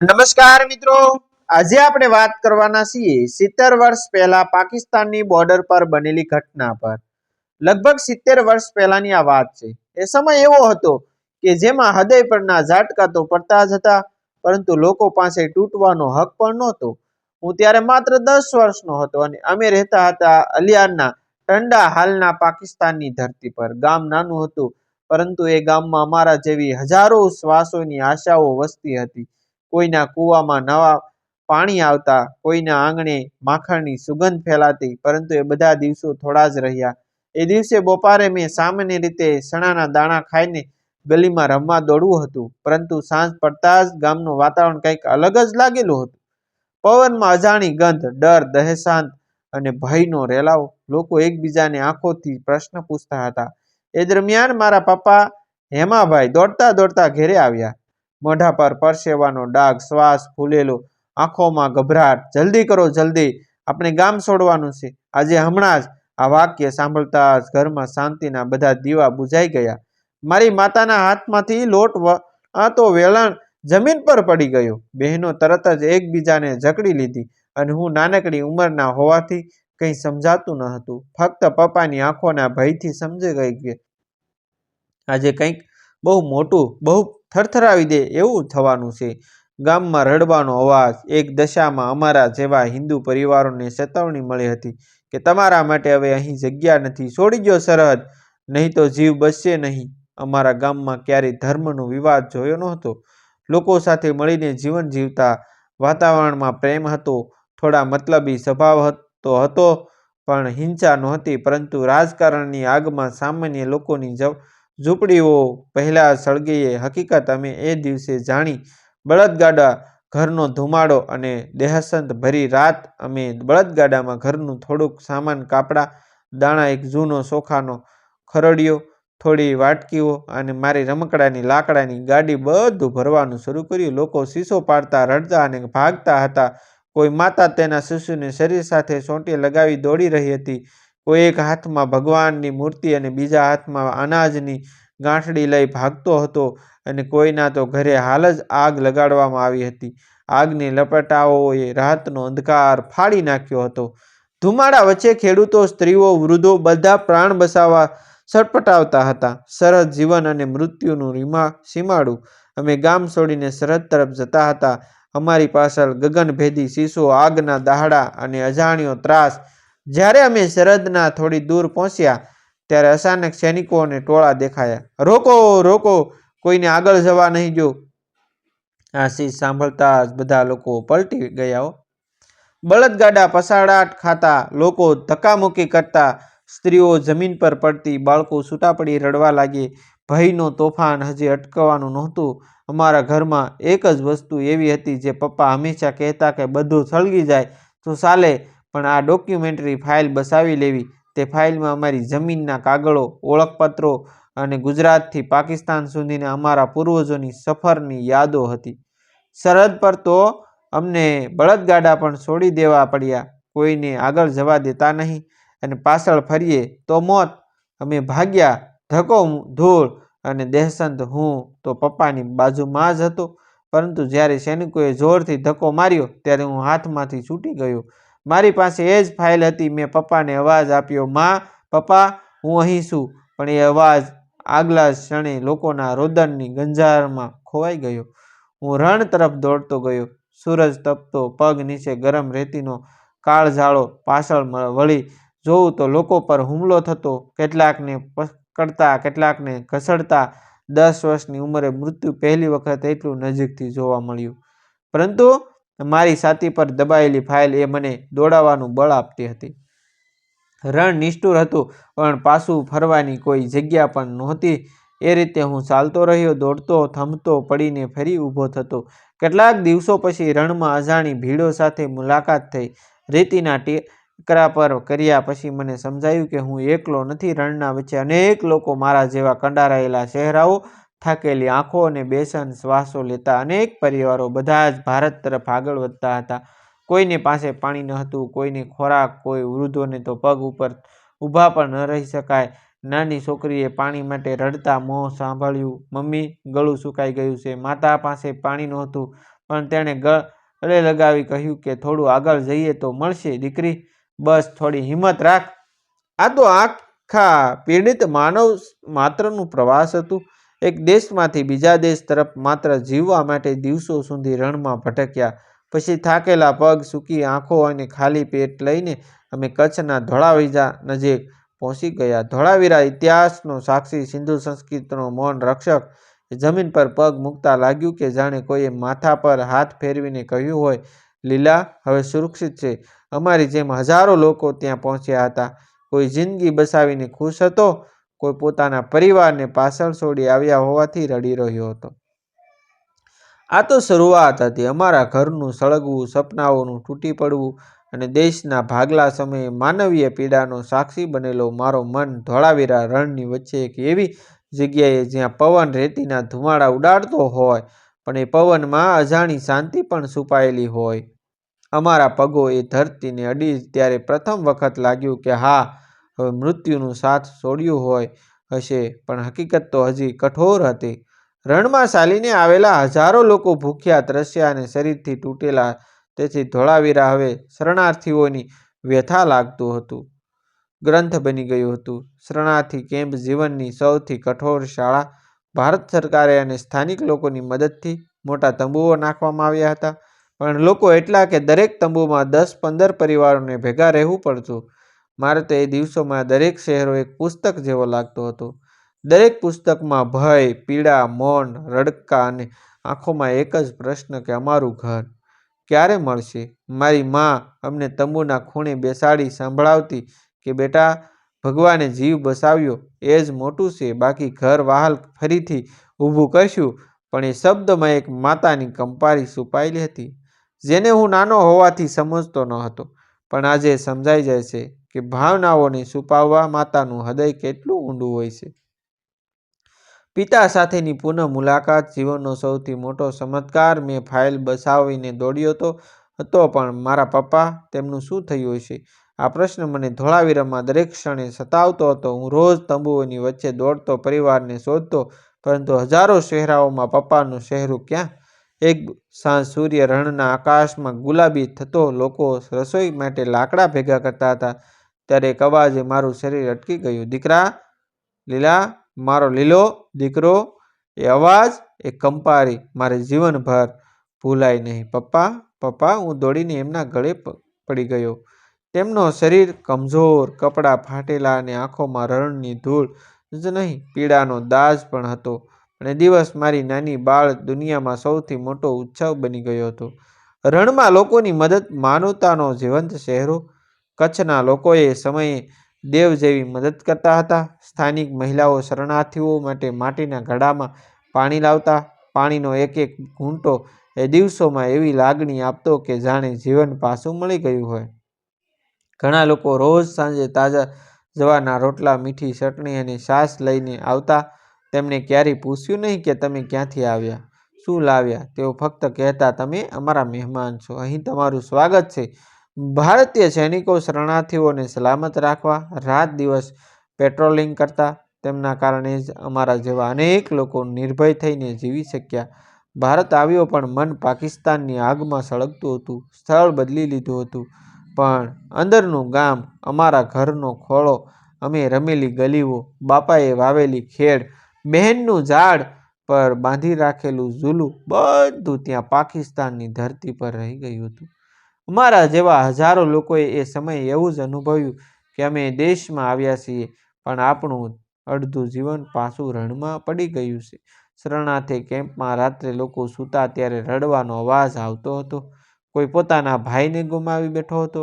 નમસ્કાર મિત્રો. આજે આપણે વાત કરવાના છીએ સિત્તેર વર્ષ પહેલા પાકિસ્તાનની બોર્ડર પર બનેલી ઘટના પર. લગભગ સિત્તેર વર્ષ પહેલાની આ વાત છે. એ સમય એવો હતો કે જેમાં હૃદય પરના ઝાટકા તો પડતા જ હતા, પરંતુ લોકો પાસે તૂટવાનો હક પણ નહોતો. હું ત્યારે માત્ર દસ વર્ષનો હતો અને અમે રહેતા હતા અલિયારના ટંડા હાલના પાકિસ્તાનની ધરતી પર. ગામ નાનું હતું, પરંતુ એ ગામમાં અમારા જેવી હજારો શ્વાસોની આશાઓ વસતી હતી. કોઈના કૂવામાં નવા પાણી આવતા, કોઈના આંગણે માખણની સુગંધ ફેલાતી, પરંતુ એ બધા દિવસો થોડા જ રહ્યા. એ દિવસે બપોરે મેં સામાન્ય રીતે સણાના દાણા ખાઈને ગલીમાં રમવા દોડવું હતું, પરંતુ સાંજ પડતા જ ગામનું વાતાવરણ કંઈક અલગ જ લાગેલું હતું. પવનમાં અજાણી ગંધ, ડર, દહેશાંત અને ભયનો રેલાવો લોકો એકબીજાને આંખોથી પ્રશ્ન પૂછતા હતા. એ દરમિયાન મારા પપ્પા હેમાભાઈ દોડતા દોડતા ઘેરે આવ્યા. મોઢા પર પરસેવાનો ડાઘ, શ્વાસ ફૂલેલો, આંખોમાં ગભરાટ. જલ્દી કરો, જલ્દી. આપણે ગામ છોડવાનું છે. આજે હમણાં જ આ વાક્ય સાંભળતા જ ઘરમાં શાંતિના બધા દીવા બુઝાઈ ગયા. મારી માતાના હાથમાંથી લોટ આ તો વેલણ જમીન પર પડી ગયો. બહેનો તરત જ એકબીજાને જકડી લીધી અને હું નાનકડી ઉંમરના હોવાથી કંઈ સમજાતું ન હતું. ફક્ત પપ્પાની આંખોના ભયથી સમજી ગઈ કે આજે કંઈક બહુ મોટું, બહુ થરથરાવી દે એવું થવાનું છે. ગામમાં રડવાનો અવાજ, એક દશામાં અમારા જેવા હિન્દુ પરિવારોને ચેતવણી મળી હતી કે તમારા માટે હવે અહીં જગ્યા નથી. છોડી ગયો સરહદ, નહીં તો જીવ બચશે નહીં. અમારા ગામમાં ક્યારેય ધર્મનો વિવાદ જોયો નહોતો. લોકો સાથે મળીને જીવન જીવતા વાતાવરણમાં પ્રેમ હતો. થોડા મતલબી સ્વભાવ તો હતો, પણ હિંસા નહોતી, પરંતુ રાજકારણની આગમાં સામાન્ય લોકોની ઝૂંપડીઓ પહેલાં સળગીએ, હકીકત અમે એ દિવસે જાણી બળદગાડા ઘરનો ધુમાડો અને દેહસંત ભરી રાત અમે બળદગાડામાં ઘરનું થોડુંક સામાન, કાપડા, દાણા, એક જૂનો સોખાનો ખરડિયો થોડી વાટકીઓ અને મારી રમકડાની લાકડાની ગાડી બધું ભરવાનું શરૂ કર્યું. લોકો શીશો પાડતા, રડતા અને ભાગતા હતા. કોઈ માતા તેના શિશુને શરીર સાથે સોંટી લગાવી દોડી રહી હતી. કોઈ એક હાથમાં ભગવાનની મૂર્તિ અને બીજા હાથમાં અનાજની ગાંઠડી લઈ ભાગતો હતો અને કોઈના તો ઘરે હાલ જ આગ લગાડવામાં આવી હતી. આગની લપટાઓએ રાતનો અંધકાર ફાડી નાખ્યો હતો. ધુમાડા વચ્ચે ખેડૂતો, સ્ત્રીઓ, વૃદ્ધો બધા પ્રાણ બસાવવા સટપટાવતા હતા. સરહદ જીવન અને મૃત્યુનું રીમા સીમાડું. અમે ગામ છોડીને સરહદ તરફ જતા હતા. અમારી પાછળ ગગનભેદી શીશો, આગના દહાડા અને અજાણ્યો ત્રાસ જ્યારે અમે સરહદના થોડી દૂર પહોંચ્યા, ત્યારે અચાનક સૈનિકો અને ટોળા દેખાયા. રોકો રોકો, કોઈને આગળ જવા નહીં જો આ સી સાંભળતા જ બધા લોકો પલટી ગયા બળદગાડા પસાડાટ ખાતા, લોકો ધક્કામુક્કી કરતા, સ્ત્રીઓ જમીન પર પડતી બાળકો છૂટા પડી રડવા લાગી. ભયનો તોફાન હજી અટકવાનું નહોતું. અમારા ઘરમાં એક જ વસ્તુ એવી હતી જે પપ્પા હંમેશા કહેતા કે બધું સળગી જાય, તો ચાલે પણ આ ડોક્યુમેન્ટરી ફાઇલ બસાવી લેવી. તે ફાઇલમાં અમારી જમીનના કાગળો, ઓળખપત્રો અને ગુજરાતથી પાકિસ્તાન સુધીના અમારા પૂર્વજોની સફરની યાદો હતી. સરહદ પર તો અમને બળદગાડા પણ છોડી દેવા પડ્યા. કોઈને આગળ જવા દેતા નહીં અને પાછળ ફરીએ તો મોત. અમે ભાગ્યા. ધકો ધૂળ અને દેહસંત હું તો પપ્પાની બાજુમાં જ હતો. પરંતુ જ્યારે સૈનિકોએ જોરથી ધક્કો માર્યો, ત્યારે હું હાથમાંથી છૂટી ગયો. મારી પાસે એ જ ફાઇલ હતી, મેં પપ્પાને અવાજ આપ્યો, માં, પપ્પા, હું અહીં છું. પણ એ અવાજ આગલા ક્ષણે લોકોના રોદનની ગંજારમાં ખોવાઈ ગયો. હું રણ તરફ દોડતો ગયો. સૂરજ તપતો, પગ નીચે ગરમ રેતીનો કાળઝાળો પાછળ વળી જોઉં તો લોકો પર હુમલો થતો, કેટલાકને પકડતા, કેટલાકને ઘસડતા. દસ વર્ષની ઉંમરે મૃત્યુ પહેલી વખત એટલું નજીકથી જોવા મળ્યું. પરંતુ મારી છાતી પર દબાયેલી ફાઇલ એ મને દોડાવવાનું બળ આપતી હતી. રણ નિષ્ઠુર હતું, પણ પાછું ફરવાની કોઈ જગ્યા પણ નહોતી. એ રીતે હું ચાલતો રહ્યો, દોડતો, થમતો, પડીને ફરી ઊભો થતો. કેટલાક દિવસો પછી રણમાં અજાણી ભીડો સાથે મુલાકાત થઈ. રેતીના ટેકરા પર કર્યા પછી મને સમજાયું કે હું એકલો નથી રણના વચ્ચે. અનેક લોકો મારા જેવા કંડારાયેલા ચહેરાઓ થાકેલી આંખો અને બેસન શ્વાસો લેતા અનેક પરિવારો બધા જ ભારત તરફ આગળ વધતા હતા. કોઈને પાસે પાણી ન હતું કોઈને ખોરાક, કોઈ વૃદ્ધોને તો પગ ઉપર ઊભા પણ ન રહી શકાય. નાની છોકરીએ પાણી માટે રડતા મોં સાંભળ્યું, મમ્મી, ગળું સુકાઈ ગયું છે, માતા પાસે પાણી નહોતું, પણ તેણે ગળે લગાવી કહ્યું કે થોડું આગળ જઈએ તો મળશે, દીકરી, બસ થોડી હિંમત રાખ. આ તો આખા પીડિત માનવ માત્રનું પ્રવાસ હતું. એક દેશમાંથી બીજા દેશ તરફ માત્ર જીવવા માટે દિવસો સુધી રણમાં ભટક્યા. પછી થાકેલા પગ સૂકી આંખો અને ખાલી પેટ લઈને અમે કચ્છના ધોળાવીરા નજીક પહોંચી ગયા. ધોળાવીરા ઇતિહાસનો સાક્ષી સિંધુ સંસ્કૃતિનો મૌન રક્ષક. જમીન પર પગ મૂકતા લાગ્યું કે જાણે કોઈએ માથા પર હાથ ફેરવીને કહ્યું હોય, લીલા, હવે સુરક્ષિત છે. અમારી જેમ હજારો લોકો ત્યાં પહોંચ્યા હતા. કોઈ જિંદગી બસાવીને ખુશ હતો? કોઈ પોતાના પરિવારને પાછળ છોડી આવ્યા હોવાથી રડી રહ્યો હતો. આ તો શરૂઆત હતી. અમારા ઘરનું સળગવું, સપનાઓનું તૂટી પડવું અને દેશના ભાગલા સમયે માનવીય પીડાનો સાક્ષી બનેલો મારો મન ધોળાવીરા રણની વચ્ચે એક એવી જગ્યાએ જ્યાં પવન રેતીના ધુમાડા ઉડાડતો હોય, પણ એ પવનમાં અજાણી શાંતિ પણ છુપાયેલી હોય. અમારા પગો એ ધરતીને અડી ત્યારે પ્રથમ વખત લાગ્યું કે હા હવે મૃત્યુનું સાથ છોડ્યું હોય હશે, પણ હકીકત તો હજી કઠોર હતી. રણમાં ચાલીને આવેલા હજારો લોકો ભૂખ્યા, ત્રસ્યા અને શરીરથી તૂટેલા તેથી ધોળાવીરા હવે શરણાર્થીઓની વ્યથા લાગતું હતું. ગ્રંથ બની ગયું હતું, શરણાર્થી કેમ્પ જીવનની સૌથી કઠોર શાળા ભારત સરકારે અને સ્થાનિક લોકોની મદદથી મોટા તંબુઓ નાખવામાં આવ્યા હતા. પણ લોકો એટલા કે દરેક તંબુમાં દસ પંદર પરિવારોને ભેગા રહેવું પડતું. મારે તો એ દિવસોમાં દરેક શહેરો એક પુસ્તક જેવો લાગતો હતો. દરેક પુસ્તકમાં ભય, પીડા, મૌન, રડકા અને આંખોમાં એક જ પ્રશ્ન કે અમારું ઘર ક્યારે મળશે? મારી મા અમને તંબુના ખૂણે બેસાડી સંભળાવતી કે બેટા, ભગવાને જીવ બસાવ્યો, એ જ મોટું છે, બાકી ઘર વહાલ ફરીથી ઊભું કરશું. પણ એ શબ્દમાં એક માતાની કંપારી છુપાયેલી હતી, જેને હું નાનો હોવાથી સમજતો ન હતો, પણ આજે સમજાઈ જાય છે. કે ભાવનાઓને છુપાવવા માતાનું હૃદય કેટલું ઊંડું હોય છે. પિતા સાથેની પુનઃ મુલાકાત જીવનનો સૌથી મોટો ચમત્કાર. મેં ફાઇલ બસાવીને દોડ્યો તો હતો, પણ મારા પપ્પા તેમનું શું થયું હશે? આ પ્રશ્ન મને ધોળાવીરામાં દરેક ક્ષણે સતાવતો હતો. હું રોજ તંબુઓની વચ્ચે દોડતો, પરિવારને શોધતો, પરંતુ હજારો શહેરાઓમાં પપ્પાનું શહેરું ક્યાં? એક સાંજ સૂર્ય રણના આકાશમાં ગુલાબી થતો લોકો રસોઈ માટે લાકડા ભેગા કરતા હતા. ત્યારે એક અવાજે મારું શરીર અટકી ગયું. દીકરા, લીલા, મારો લીલો દીકરો. એ અવાજ એ કંપારી, મારે જીવનભર ભૂલાય નહીં. પપ્પા પપ્પા, હું દોડીને એમના ગળે પડી ગયો. તેમનો શરીર કમજોર કપડાં ફાટેલા અને આંખોમાં રણની ધૂળ જ નહીં, પીડાનો દાજ પણ હતો. અને દિવસ મારી નાની બાળ દુનિયામાં સૌથી મોટો ઉત્સવ બની ગયો હતો. રણમાં લોકોની મદદ માનવતાનો જીવંત ચહેરો કચ્છના લોકોએ સમયે દેવ જેવી મદદ કરતા હતા. સ્થાનિક મહિલાઓ શરણાર્થીઓ માટે માટીના ઘડામાં પાણી લાવતા, પાણીનો એક એક ઘૂંટો એ દિવસોમાં એવી લાગણી આપતો કે જાણે જીવન પાછું મળી ગયું હોય. ઘણા લોકો રોજ સાંજે તાજા જવાના રોટલા, મીઠી ચટણી અને છાશ લઈને આવતા. તેમણે ક્યારેય પૂછ્યું નહીં કે તમે ક્યાંથી આવ્યા? શું લાવ્યા? તેઓ ફક્ત કહેતા, તમે અમારા મહેમાન છો. અહીં તમારું સ્વાગત છે. ભારતીય સૈનિકો શરણાર્થીઓને સલામત રાખવા, રાત દિવસ પેટ્રોલિંગ કરતા, તેમના કારણે જ અમારા જેવા અનેક લોકો નિર્ભય થઈને જીવી શક્યા. ભારત આવ્યો પણ મન પાકિસ્તાનની આગમાં સળગતું હતું, સ્થળ બદલી લીધું હતું. પણ અંદરનું ગામ, અમારા ઘરનો ખોળો, અમે રમેલી ગલીઓ, બાપાએ વાવેલી ખેડ, બહેનનું ઝાડ પર બાંધી રાખેલું ઝૂલું, બધું ત્યાં પાકિસ્તાનની ધરતી પર રહી ગયું હતું. અમારા જેવા હજારો લોકોએ એ સમયે એવું જ અનુભવ્યું કે અમે દેશમાં આવ્યા છીએ, પણ આપણું અડધું જીવન પાછું રણમાં પડી ગયું છે. શરણાર્થી કેમ્પમાં રાત્રે લોકો સૂતા ત્યારે રડવાનો અવાજ આવતો હતો. કોઈ પોતાના ભાઈને ગુમાવી બેઠો હતો,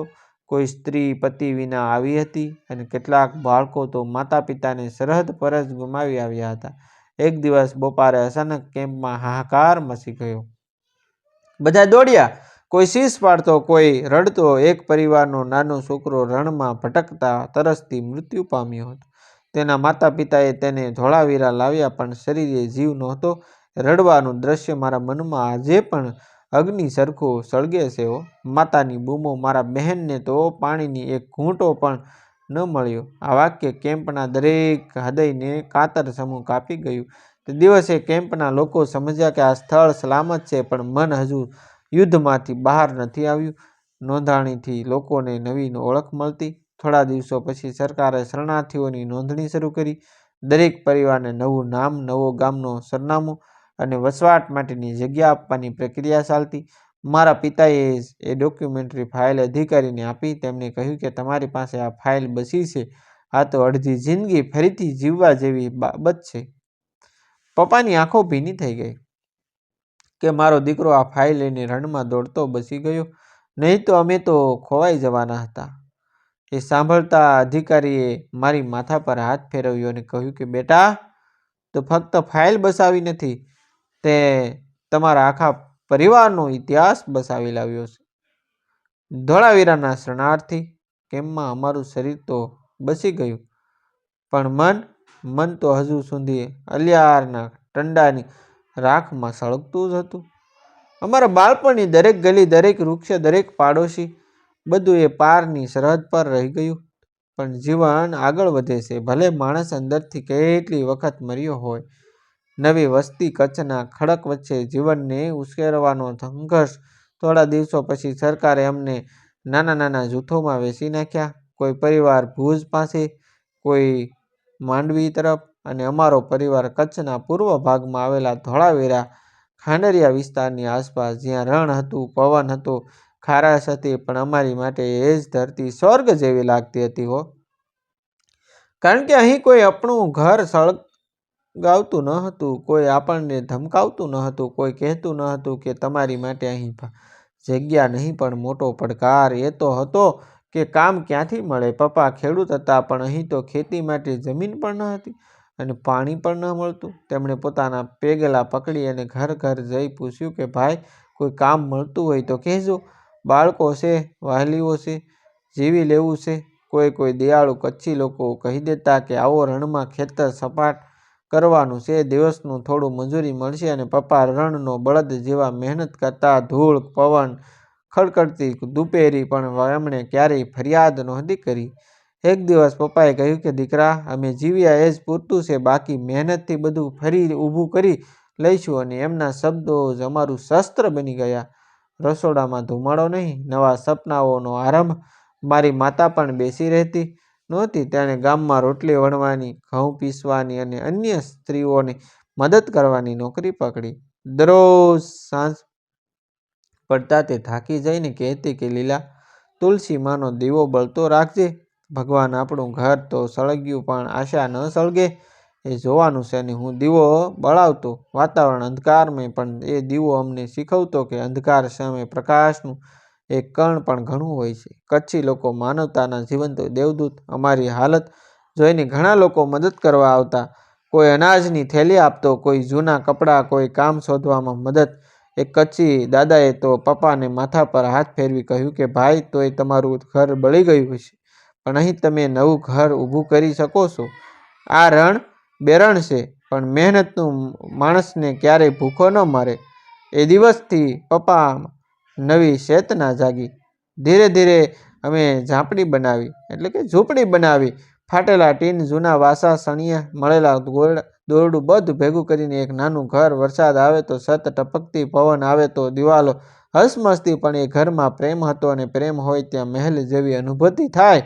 કોઈ સ્ત્રી પતિ વિના આવી હતી અને કેટલાક બાળકો તો માતા પિતાને સરહદ પર જ ગુમાવી આવ્યા હતા. એક દિવસ બપોરે અચાનક કેમ્પમાં હાહાકાર મચી ગયો. બધા દોડ્યા! કોઈ શીશ પાડતો, કોઈ રડતો, એક પરિવારનો નાનો છોકરો રણમાં ભટકતા તરસથી મૃત્યુ પામ્યો હતો. તેના માતા પિતાએ તેને ધોળાવીરા લાવ્યા, પણ શરીરે જીવ નહોતો. રડવાનું દ્રશ્ય મારા મનમાં આજે પણ અગ્નિ સરખો સળગે છે માતાની બૂમો મારા બહેનને તો પાણીની એક ઘૂંટો પણ ન મળ્યો. આ વાક્ય કેમ્પના દરેક હૃદયને કાતર સમૂહ કાપી ગયું. તે દિવસે કેમ્પના લોકો સમજ્યા કે આ સ્થળ સલામત છે, પણ મન હજુ યુદ્ધમાંથી બહાર નથી આવ્યું. નોંધાણીથી લોકોને નવી ઓળખ મળતી, થોડા દિવસો પછી સરકારે શરણાર્થીઓની નોંધણી શરૂ કરી. દરેક પરિવારને નવું નામ, નવો ગામનો સરનામું અને વસવાટ માટેની જગ્યા આપવાની પ્રક્રિયા ચાલતી. મારા પિતાએ એ ડોક્યુમેન્ટરી ફાઇલ અધિકારીને આપી. તેમણે કહ્યું કે, તમારી પાસે આ ફાઇલ બસી છે. આ તો અડધી જિંદગી ફરીથી જીવવા જેવી બાબત છે. પપ્પાની આંખો ભીની થઈ ગઈ. કે મારો દીકરો આ ફાઇલ લઈને રણમાં દોડતો બસી ગયો. નહીં તો અમે તો ખોવાઈ જવાના હતા. એ સાંભળતા અધિકારીએ મારી માથા પર હાથ ફેરવ્યો અને કહ્યું કે, બેટા, તો ફક્ત ફાઇલ બસાવી નથી, તે તમારા આખા પરિવારનો ઇતિહાસ બસાવી લાવ્યો છે. ધોળાવીરાના શરણાર્થી કેમમાં અમારું શરીર તો બસી ગયું, પણ મન મન તો હજુ સુધી અલિયારના ટંડાની રાખમાં સળગતું જ હતું. અમારા બાળપણની દરેક ગલી, દરેક વૃક્ષ, દરેક પાડોશી બધું એ પારની સરહદ પર રહી ગયું. પણ જીવન આગળ વધે છે. ભલે માણસ અંદરથી કેટલી વખત મર્યો હોય, નવી વસ્તી, કચ્છના ખડક વચ્ચે જીવનને ઉશ્કેરવાનો સંઘર્ષ થોડા દિવસો પછી સરકારે અમને નાના નાના જૂથોમાં વેચી નાખ્યા. કોઈ પરિવાર ભુજ પાસે, કોઈ માંડવી તરફ અને અમારો પરિવાર કચ્છના પૂર્વ ભાગમાં આવેલા ધોળાવીરા ખાંડરિયા વિસ્તારની આસપાસ જ્યાં રણ હતું, પવન હતો, ખારાશ હતી, પણ અમારી માટે એ જ ધરતી સ્વર્ગ જેવી લાગતી હતી હો. કારણ કે અહીં કોઈ આપણું ઘર સળગાવતું ન હતું, કોઈ આપણને ધમકાવતું ન હતું, કોઈ કહેતું ન હતું કે તમારી માટે અહીં જગ્યા નહીં, પણ મોટો પડકાર એ તો હતો કે કામ ક્યાંથી મળે? પપ્પા ખેડૂત હતા, પણ અહીં તો ખેતી માટે જમીન પણ ન હતી. અને પાણી પણ ન મળતું. તેમણે પોતાના પેગલા પકડી અને ઘર ઘર જઈ પૂછ્યું કે, ભાઈ, કોઈ કામ મળતું હોય તો કહેજો. બાળકો છે વહાલીઓ છે, જીવી લેવું છે. કોઈ કોઈ દયાળુ કચ્છી લોકો કહી દેતા કે, આવો રણમાં ખેતર સપાટ કરવાનું છે. દિવસનું થોડું મજૂરી મળશે અને પપ્પા રણનો બળદ જેવા મહેનત કરતા ધૂળ, પવન, ખડખડતી દુપેરી પણ એમણે ક્યારેય ફરિયાદ નહોતી કરી. એક દિવસ પપ્પાએ કહ્યું કે, દીકરા, અમે જીવ્યા એ જ પૂરતું છે, બાકી મહેનતથી બધું ફરી ઊભું કરી લઈશું અને એમના શબ્દો જ અમારું શસ્ત્ર બની ગયા. રસોડામાં ધુમાડો નહીં, નવા સપનાઓનો આરંભ મારી માતા પણ બેસી રહેતી નહોતી. તેણે ગામમાં રોટલી વણવાની, ઘઉં પીસવાની અને અન્ય સ્ત્રીઓને મદદ કરવાની નોકરી પકડી. દરરોજ સાંજ પડતા તે થાકી જઈને કહેતી કે, લીલા તુલસી માનો દીવો બળતો રાખજે. ભગવાન આપણું ઘર તો સળગ્યું, પણ આશા ન સળગે. એ જોવાનું છે અને હું દીવો બળાવતો. વાતાવરણ અંધકારમય, પણ એ દીવો અમને શીખવતો કે અંધકાર સામે પ્રકાશનું એક કણ પણ ઘણું હોય છે. કચ્છી લોકો માનવતાના જીવંત દેવદૂત. અમારી હાલત જોઈને ઘણા લોકો મદદ કરવા આવતા. કોઈ અનાજની થેલી આપતો, કોઈ જૂના કપડાં, કોઈ કામ શોધવામાં મદદ. એક કચ્છી દાદાએ તો પપ્પાને માથા પર હાથ ફેરવી કહ્યું કે, ભાઈ, તોય તમારું ઘર બળી ગયું છે પણ અહીં તમે નવું ઘર ઊભું કરી શકો છો. આ રણ બેરણ છે, પણ મહેનતનું માણસને ક્યારેય ભૂખો ન મરે. એ દિવસથી પપ્પા નવી ચેતના જાગી. ધીરે ધીરે અમે ઝાંપડી બનાવી, એટલે કે ઝૂંપડી બનાવી. ફાટેલા ટીન, જૂના વાસા, સણિયા, મળેલા દોરડું બધું ભેગું કરીને એક નાનું ઘર. વરસાદ આવે તો સત ટપકતી પવન આવે તો દિવાલો હસમસતી, પણ એ ઘરમાં પ્રેમ હતો અને પ્રેમ હોય ત્યાં મહેલ જેવી અનુભૂતિ થાય.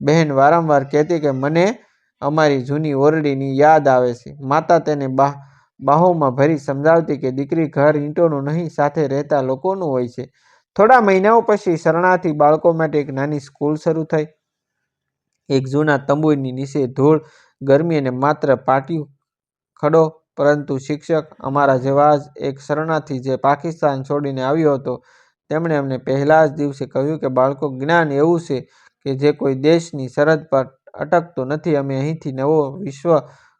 બહેન વારંવાર કહેતી કે, મને અમારી જૂની ઓરડીની યાદ આવે છે. માતા તેને બા, બાહોમાં ભરી સમજાવતી કે, દીકરી ઘર ઈંટોનું નહીં, સાથે રહેતા લોકોનું હોય છે. થોડા મહિનાઓ પછી શરણાર્થી બાળકો માટે એક નાની સ્કૂલ શરૂ થઈ. એક જૂના તંબુની નીચે ધૂળ ગરમી અને માત્ર પાટિયું ખડો, પરંતુ શિક્ષક અમારા જેવા જ એક શરણાર્થી જે પાકિસ્તાન છોડીને આવ્યો હતો. તેમણે અમને પહેલા જ દિવસે કહ્યું કે, બાળકો, જ્ઞાન એવું છે કે જે કોઈ દેશની સરહદ પર અટકતો નથી, અમે અહીંથી નવો વિશ્વ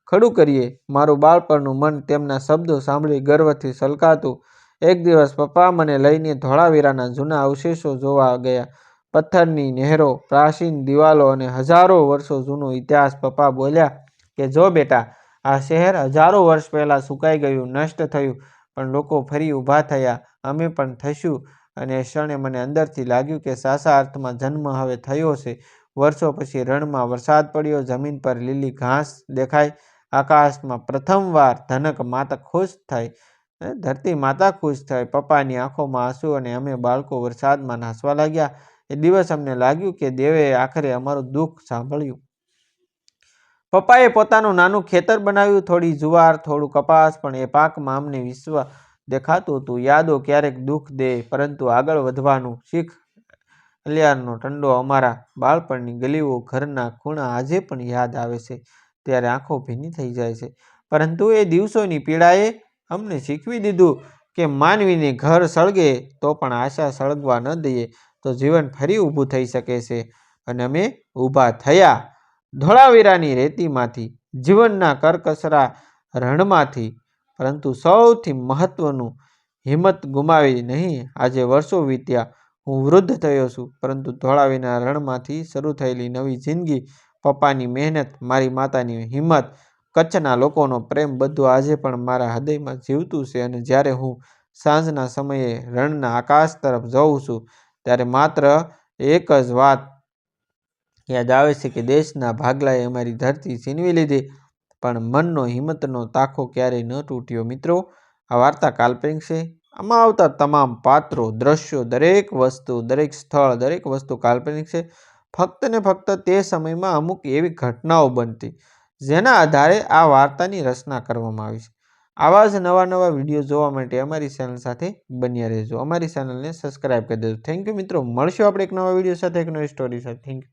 ખડું કરીએ. મારું બાળપણનું મન તેમના શબ્દો સાંભળી ગર્વથી સલકાતું. એક દિવસ પપ્પા મને લઈને ધોળાવીરાના જૂના અવશેષો જોવા ગયા. પથ્થરની નહેરો, પ્રાચીન દિવાલો અને હજારો વર્ષો જૂનો ઇતિહાસ પપ્પા બોલ્યા કે, જો બેટા, આ શહેર હજારો વર્ષ પહેલાં સુકાઈ ગયું, નષ્ટ થયું, પણ લોકો ફરી ઊભા થયા. અમે પણ થઈશું અને ક્ષણે મને અંદરથી લાગ્યું કે સાસા અર્થમાં જન્મ હવે થયો છે. વર્ષો પછી રણમાં વરસાદ પડ્યો, જમીન પર લીલી ઘાસ દેખાય આકાશમાં પ્રથમવાર ધનક માતા ખુશ થઈ. ધરતી માતા ખુશ થઈ. પપ્પાની આંખોમાં આંસુ અને અમે બાળકો વરસાદમાં નાસવા લાગ્યા. એ દિવસ અમને લાગ્યું કે દેવે આખરે અમારું દુઃખ સાંભળ્યું. પપ્પાએ પોતાનું નાનું ખેતર બનાવ્યું. થોડી જુવાર, થોડું કપાસ, પણ એ પાકમાં અમને વિશ્વ દેખાતું હતું. યાદો ક્યારેક દુઃખ દે, પરંતુ આગળ વધવાનું શીખ અલિયારનો ટંડો અમારા બાળપણની ગલીઓ, ઘરના ખૂણા આજે પણ યાદ આવે છે. ત્યારે આંખો ભીની થઈ જાય છે. પરંતુ એ દિવસોની પીડાએ અમને શીખવી દીધું કે માનવીને ઘર સળગે તો પણ આશા સળગવા ન દઈએ, તો જીવન ફરી ઊભું થઈ શકે છે. અને અમે ઊભા થયા ધોળાવીરાની રેતીમાંથી, જીવનના કરકસરા રણમાંથી પરંતુ સૌથી મહત્વનું, હિંમત ગુમાવી નહીં. આજે વર્ષો વીત્યા, હું વૃદ્ધ થયો છું, પરંતુ ધોળાવીના રણમાંથી શરૂ થયેલી નવી જિંદગી, પપ્પાની મહેનત, મારી માતાની હિંમત, કચ્છના લોકોનો પ્રેમ, બધું આજે પણ મારા હૃદયમાં જીવતું છે અને જ્યારે હું સાંજના સમયે રણના આકાશ તરફ જઉં છું, ત્યારે માત્ર એક જ વાત યાદ આવે છે કે દેશના ભાગલાએ અમારી ધરતી છીનવી લીધી. પણ મનનો, હિંમતનો તાખો ક્યારેય ન તૂટ્યો. મિત્રો, આ વાર્તા કાલ્પનિક છે. આમાં આવતા તમામ પાત્રો, દ્રશ્યો, દરેક વસ્તુ, દરેક સ્થળ, દરેક વસ્તુ કાલ્પનિક છે. ફક્ત ને ફક્ત તે સમયમાં અમુક એવી ઘટનાઓ બનતી, જેના આધારે આ વાર્તાની રચના કરવામાં આવી છે. આવા જ નવા નવા વીડિયો જોવા માટે અમારી ચેનલ સાથે બન્યા રહેજો. અમારી ચેનલને સબસ્ક્રાઈબ કરી દેજો. થેન્ક યુ મિત્રો. મળશું આપણે એક નવા વીડિયો સાથે, એક નવી સ્ટોરી સાથે. Thank you.